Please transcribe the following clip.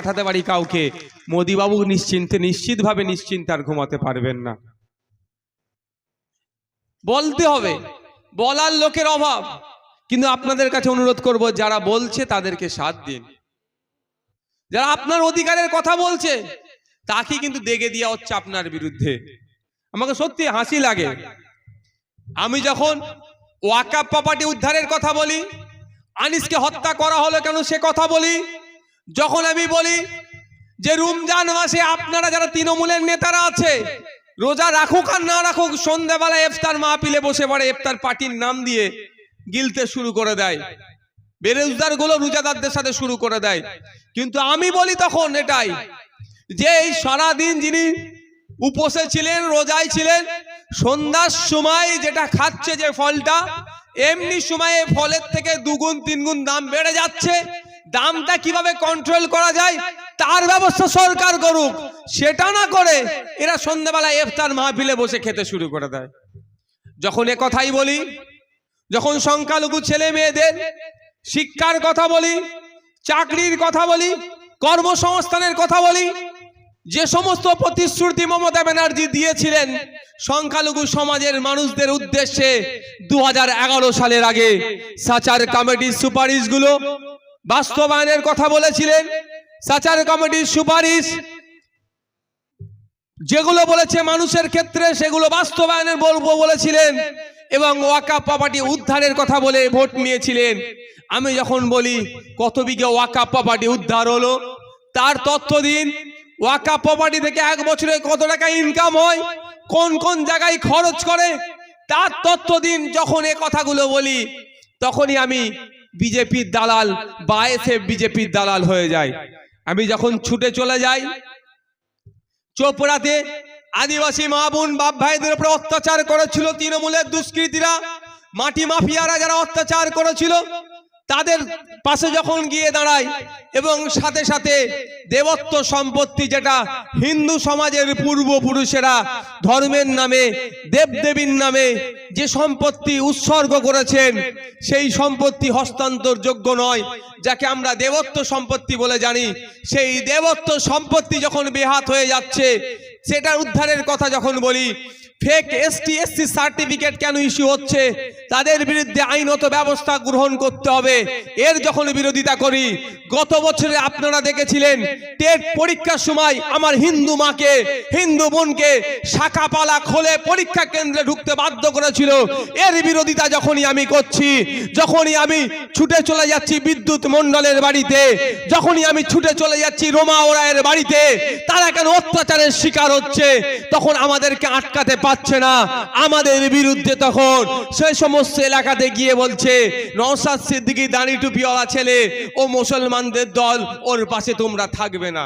পাঠাতে পারি কাউকে, মোদিবাবু নিশ্চিন্তে, নিশ্চিতভাবে নিশ্চিন্তার ঘুমাতে পারবেন না। বলতে হবে, বলার লোকের অভাব। কিন্তু আপনাদের কাছে অনুরোধ করব, যারা বলছে তাদেরকে সাথ দিন। যারা আপনার অধিকারের কথা বলছে, তাকে কিন্তু দেগে দেওয়া হচ্ছে আপনার বিরুদ্ধে। আমাকে সত্যি হাসি লাগে। আমি যখন ওয়াকাপ প্রপার্টি উদ্ধারের কথা বলি, আনিসকে হত্যা করা হলো কেন সে কথা বলি যখন আমি বলি যে রমজান মাসে আপনারা যারা তৃণমূলের নেতারা আছে, রোজা রাখুক আর না রাখুক, সন্ধ্যাবেলা ইফতার মাহফিলে বসে পড়ে ইফতার পার্টির নাম দিয়ে গিলতে শুরু করে দেয়। বেরোজগারগুলো রোজাদারদের সাথে শুরু করে দেয়। কিন্তু আমি বলি তখন এটাই যে এই সারাদিন যিনি উপসে ছিলেন, রোজায় ছিলেন, সন্ধ্যার সময় যেটা খাচ্ছে যে ফলটা, এমনি সময়ে ফলের থেকে দুগুণ, তিনগুণ দাম বেড়ে যাচ্ছে। দামটা কীভাবে কন্ট্রোল করা যায়, তার ব্যবস্থা সরকার করুক। সেটা না করে এরা সন্ধ্যাবেলা ইফতার মাহফিলে বসে খেতে শুরু করে দেয়। যখন এ কথাই বলি, যখন সংখ্যালঘু ছেলে মেয়েদের শিক্ষার কথা বলি, চাকরির কথা বলি, কর্মসংস্থানের কথা বলি, যে সমস্ত প্রতিশ্রুতি মমতা ব্যানার্জি দিয়েছিলেন সংখ্যালঘু সমাজের মানুষদের উদ্দেশ্যে দু হাজার এগারো সালের আগে সাচার কমিটির সুপারিশগুলো বাস্তবায়নের কথা বলেছিলেন সাচার কমিটির সুপারিশ। যেগুলো বলেছে মানুষের ক্ষেত্রে, সেগুলো বাস্তবায়নের বলব বলেছিলেন এবং ওয়াকা প্রপার্টি উদ্ধারের কথা বলে ভোট নিয়েছিলেন। আমি যখন বলি কত বিঘে ওয়াকা প্রপার্টি উদ্ধার হলো, তার তথ্য দিন। ওয়াকা প্রপার্টি থেকে এক বছরে কত টাকা ইনকাম হয়, কোন কোন জায়গায় খরচ করে, তার তথ্য দিন। যখন এ কথাগুলো বলি, তখনই আমি বিজেপির দালাল বা বিজেপির দালাল হয়ে যায়। আমি যখন ছুটে চলে যাই, চোপড়াতে আদিবাসী মা বোন, বাপ ভাইদের উপরে অত্যাচার করেছিল তৃণমূলের দুষ্কৃতীরা। মাটি মাফিয়ারা যারা অত্যাচার করেছিল তাদের পাশে যখন গিয়ে দাঁড়ায় এবং সাথে সাথে দেবত্ব সম্পত্তি যেটা হিন্দু সমাজের পূর্বপুরুষেরা ধর্মের নামে, দেবদেবীর নামে যে সম্পত্তি উৎসর্গ করেছেন, সেই সম্পত্তি হস্তান্তরযোগ্য নয়। যাকে আমরা দেবত্ব সম্পত্তি বলে জানি, সেই দেবত্ব সম্পত্তি যখন বেহাত হয়ে যাচ্ছে সেটার উদ্ধারের কথা যখন বলি ফেক এসটি এসসি সার্টিফিকেট কেন ইস্যু হচ্ছে? তাদের বিরুদ্ধে আইনত ব্যবস্থা গ্রহণ করতে হবে। এর যখন বিরোধিতা করি, গত বছরে আপনারা দেখেছিলেন, টেট পরীক্ষার সময় আমার হিন্দু মাকে, হিন্দু বোনকে শাখা পালা খোলে পরীক্ষা কেন্দ্রে ঢুকতে বাধ্য করেছিল। এর বিরোধিতা যখনই আমি করছি, যখনই আমি ছুটে চলে যাচ্ছি বিদ্যুৎ মণ্ডলের বাড়িতে, যখনই আমি ছুটে চলে যাচ্ছি রোমা ওরায়ের বাড়িতে, তারা কেন অত্যাচারের শিকার হচ্ছে, তখন আমাদেরকে আটকাতে পারছে না। আমাদের বিরুদ্ধে তখন সেই সমস্ত এলাকাতে গিয়ে বলছে নওসাদ সিদ্দিকি দাঁড়ি টুপিওয়ালা ছেলে ও মুসলমানদের দল ওর পাশে তোমরা থাকবে না।